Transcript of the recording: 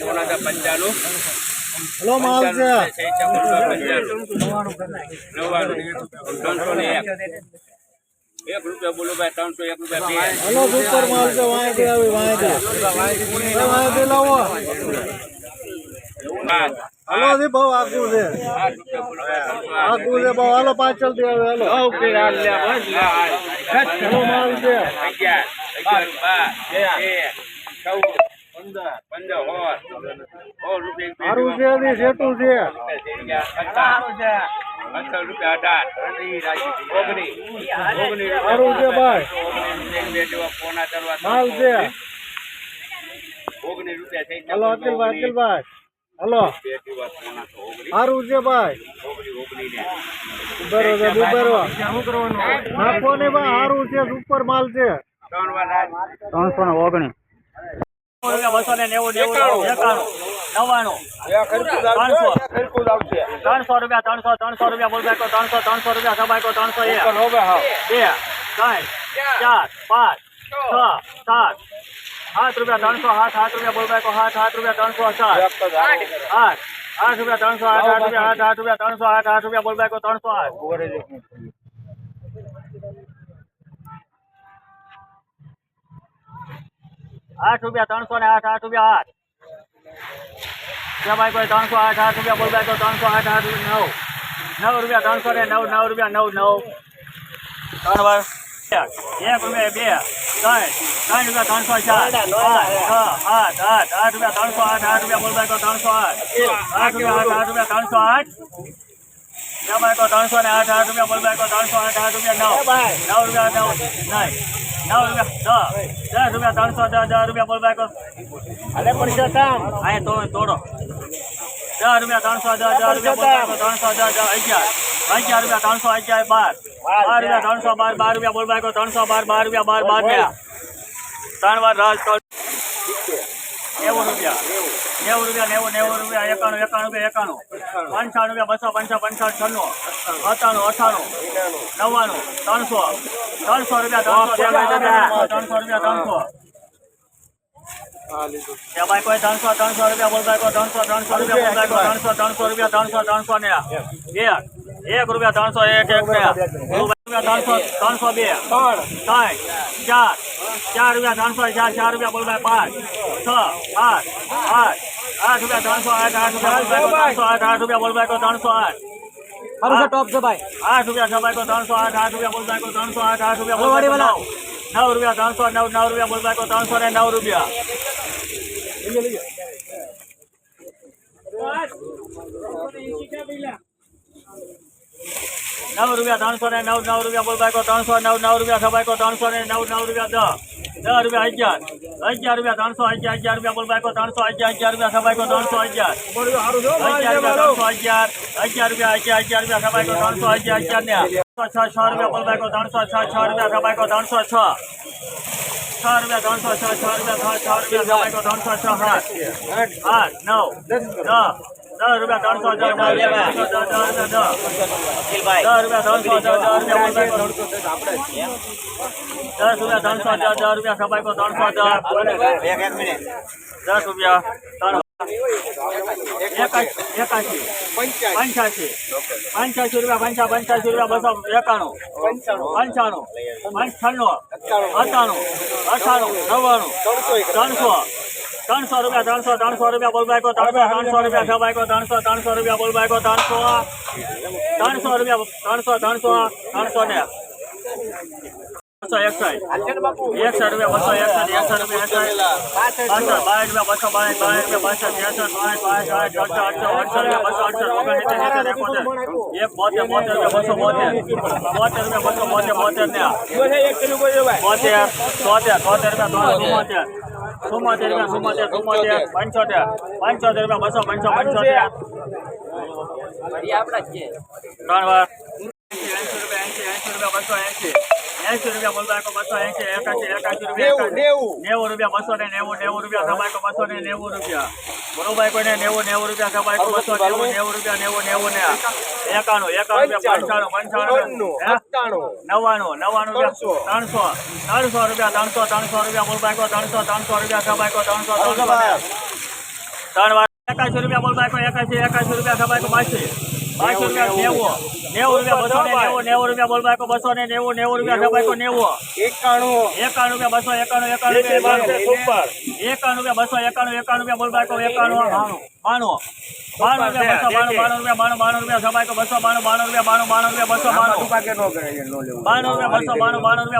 સોનાદા પંચાણું હલો માલ છે નવ્વાણું ત્રણસો ને એક એક રૂપિયા બોલો ભાઈ ત્રણસો એક રૂપિયા બે હલો સુપર માલ છે વાંયથી આવી વાંયથી એ વાંયથી લાવો પાંચ હલો થી બહુ આગું છે આઠ રૂપિયા બોલો ભાઈ ત્રણસો આઠ આગું છે બહુ હાલો પાછળ થી આવે હાલો હલો માલ છે અગિયાર અગિયાર બાર તેર ચૌદ હલો અકિલભાઈ અકિલભાઈ હલો. સારું છે ભાઈ. ઉભેરો છે ઉભેરો નાખો ને ભાઈ સારું છે સુપર માલ છે. ત્રણસો ને ઓગણીસ બસો ને નેવું નેવું એકાણું નવ્વાણું. ત્રણસો. ત્રણસો રૂપિયા ત્રણસો ત્રણસો રૂપિયા બોલ ત્રણસો ત્રણસો રૂપિયા સબાઈકો ત્રણસો એક. બે ત્રણ ચાર પાંચ છ સાત. સાત રૂપિયા ત્રણસો સાત સાત રૂપિયા બોલબાકો સાત સાત રૂપિયા ત્રણસો સાત. આઠ આઠ રૂપિયા ત્રણસો આઠ આઠ રૂપિયા આઠ આઠ રૂપિયા ત્રણસો આઠ આઠ રૂપિયા બોલ બાકો ત્રણસો આઠ. આઠ રૂપિયા ત્રણસો ને આઠ આઠ રૂપિયા આઠ ભાઈ કોઈ ત્રણસો આઠ આઠ રૂપિયા બોલ ભાઈ ત્રણસો આઠ આઠ નવ નવ રૂપિયા ત્રણસો ને નવ નવ રૂપિયા નવ નવ ત્રણ વાર એક રૂપિયા બે ત્રણ ત્રણ રૂપિયા ત્રણસો ચાર આઠ આઠ આઠ રૂપિયા ત્રણસો આઠ આઠ રૂપિયા બોલ ભાઈ ત્રણસો આઠ આઠ રૂપિયા આઠ આઠ રૂપિયા ત્રણસો આઠ ત્રણસો ને આઠ આઠ રૂપિયા બોલ ભાઈ કો ત્રણસો આઠ આઠ રૂપિયા નવ નવ રૂપિયા નવ નહીં દસ દસ રૂપિયા ત્રણસો દસ દસ રૂપિયા બોલ ભાઈ કો અરે પડશે કામ અહીંયા તો તોડો દસ રૂપિયા ત્રણસો દસ દસ રૂપિયા બોલ ભાઈ કો ત્રણસો દસ દસ અગિયાર અગિયાર રૂપિયા ત્રણસો અગિયાર બાર બાર રૂપિયા ત્રણસો બાર બાર રૂપિયા બોલ ભાઈ કો ત્રણસો બાર બાર રૂપિયા બાર બાર બે ત્રણ વાર રાજ તો નેવું રૂપિયા નેવું રૂપિયા નેવું નેવું રૂપિયા એકાણું એકાણું રૂપિયા એકાણું પંચાણું રૂપિયા બસો પંચા પંચાવન છન્નું અઠાણું અઠાણું નવ્વાણું ત્રણસો ત્રણસો રૂપિયા ત્રણસો ત્રણસો રૂપિયા ત્રણસો ત્યાં ભાઈ કોઈ ત્રણસો ત્રણસો રૂપિયા બોલતા કોઈ ત્રણસો ત્રણસો રૂપિયા બોલતા કોઈ ત્રણસો ત્રણસો રૂપિયા ત્રણસો ત્રણસો ને એક એક રૂપિયા ત્રણસો એક એક બે રૂપિયા ત્રણસો ત્રણસો બે ત્રણ ત્રણ ચાર ચાર રૂપિયા ત્રણસો ચાર ચાર રૂપિયા બોલતા પાંચ છ આઠ આઠ આઠ રૂપિયા ત્રણસો આઠ આઠ રૂપિયા બોલતા ત્રણસો આઠ આઠ રૂપિયા બોલતા ત્રણસો આઠ ટોપ છે ભાઈ આઠ રૂપિયા સબાઈ કો ત્રણસો આઠ આઠ રૂપિયા બોલતા કો ત્રણસો આઠ આઠ રૂપિયા બોલતા કો નવ નવ રૂપિયા ત્રણસો નવ નવ રૂપિયા બોલતા કો ત્રણસો ને નવ રૂપિયા નવ રૂપિયા ત્રણસો ને નવ નવ રૂપિયા બોલતા કો ત્રણસો નવ નવ રૂપિયા સબાઈ કો ત્રણસો ને નવ નવ રૂપિયા દસ દસ રૂપિયા અગિયાર અગિયાર રૂપિયા ત્રણસો અગિયાર અગિયાર રૂપિયા બોલ કો ત્રણસો અગિયાર અગિયાર રૂપિયા સબાઈ કો ત્રણસો અગિયાર. અગિયાર રૂપિયા ત્રણસો અગિયાર અગિયાર રૂપિયા અગિયાર અગિયાર રૂપિયા સબાઈ કો ત્રણસો અગિયાર અગિયાર ને છ છ રૂપિયા બોલ કો ત્રણસો છ છ રૂપિયા સબાઈ કો ત્રણસો છ. છ રૂપિયા ત્રણસો છ છ રૂપિયા છ રૂપિયા સબાઈ કો ત્રણસો છ આઠ આઠ નવ દસ. દસ રૂપિયા ત્રણસો દસ દસ રૂપિયા ત્રણસો દસ રૂપિયા ત્રણસો દસ દસ રૂપિયા સબાઈ કો ત્રણસો દસ દસ રૂપિયા ત્રણ એકાશી એકાશી પંચ્યાસી. પંચ્યાસી. રૂપિયા પંચા પંચ્યાસી રૂપિયા બસો એકાણું. પંચાણું. પંચાણું. અઠાણું અઠાણું નવ્વાણું. ત્રણસો. ત્રણસો રૂપિયા ત્રણસો ત્રણસો રૂપિયા બોલબાઈકો ત્રણસો ત્રણસો રૂપિયા સબાઈકો ત્રણસો ત્રણસો રૂપિયા બોલબાઈકો ત્રણસો ત્રણસો રૂપિયા ત્રણસો ત્રણસો ત્રણસો ને બસો એકસઠ એકસઠ રૂપિયા બસો એકસઠ એકસઠ રૂપિયા એકસઠ પાસઠ બાવીસ રૂપિયા બસો બાવીસ બાવીસ રૂપિયા બસો ત્રેસઠ પાંચ પાંચ આઠ અડસઠ અડસઠ અડસઠ રૂપિયા બસો અડસઠ ઓગણસિત્તેર સિત્તેર એકોતેર એક બોતેર બોતેર રૂપિયા બસો બોતેર બોતેર રૂપિયા બસો બોતેર બોતેર ને બોતેર તોતેર તોતેર રૂપિયા ચુમ્મોતેર ચુમ્મોતેર રૂપિયા ચુમ્મોતેર ચુમ્મોતેર પંચોતેર પંચોતેર રૂપિયા બસો પંચો પંચોતેર. ત્રણ વાર. એસી રૂપિયા બોલતા બસો એસી એકાસી એકાસી રૂપિયા નેવું રૂપિયા બસો ને નેવું નેવું રૂપિયા સબાઈકો બસો ને નેવું રૂપિયા. બરોબર કોઈને નેવું નેવું રૂપિયા સબાઈકો બસો નેવું નેવું રૂપિયા નેવું નેવું ને એકાણું એકાણું રૂપિયા પંચાણું. પંચાણું નવ્વાણું નવ્વાણું રૂપિયા. ત્રણસો. ત્રણસો રૂપિયા ત્રણસો ત્રણસો રૂપિયા બોલબાઈકો ત્રણસો ત્રણસો રૂપિયા સબાઈકો ત્રણસો ત્રણસો. ને ત્રણ એકાશી રૂપિયા બોલ બાયકો એકાશી એકાશી રૂપિયા સબાયકો બાસી રૂપિયા નેવું નેવું. રૂપિયા. બસો ને નેવું નેવું રૂપિયા બોલ બાયકો બસો ને નેવું નેવું રૂપિયા સબાયકો નેવું. એકાણું. એકાણું રૂપિયા બસો એકાણું એકાણું રૂપિયા બાણું એકાણું રૂપિયા બસો એકાણું એકાણું રૂપિયા બોલ બાયકો એકાણું બાણું. બાણું. બાણું રૂપિયા બસો બાણું બાણું રૂપિયા બાણું બાણું રૂપિયા સબાયકો બસો બાણું બાણું રૂપિયા બાણું બાણું રૂપિયા બસો બાણું. બાણું રૂપિયા બસો બાણું બાણું રૂપિયા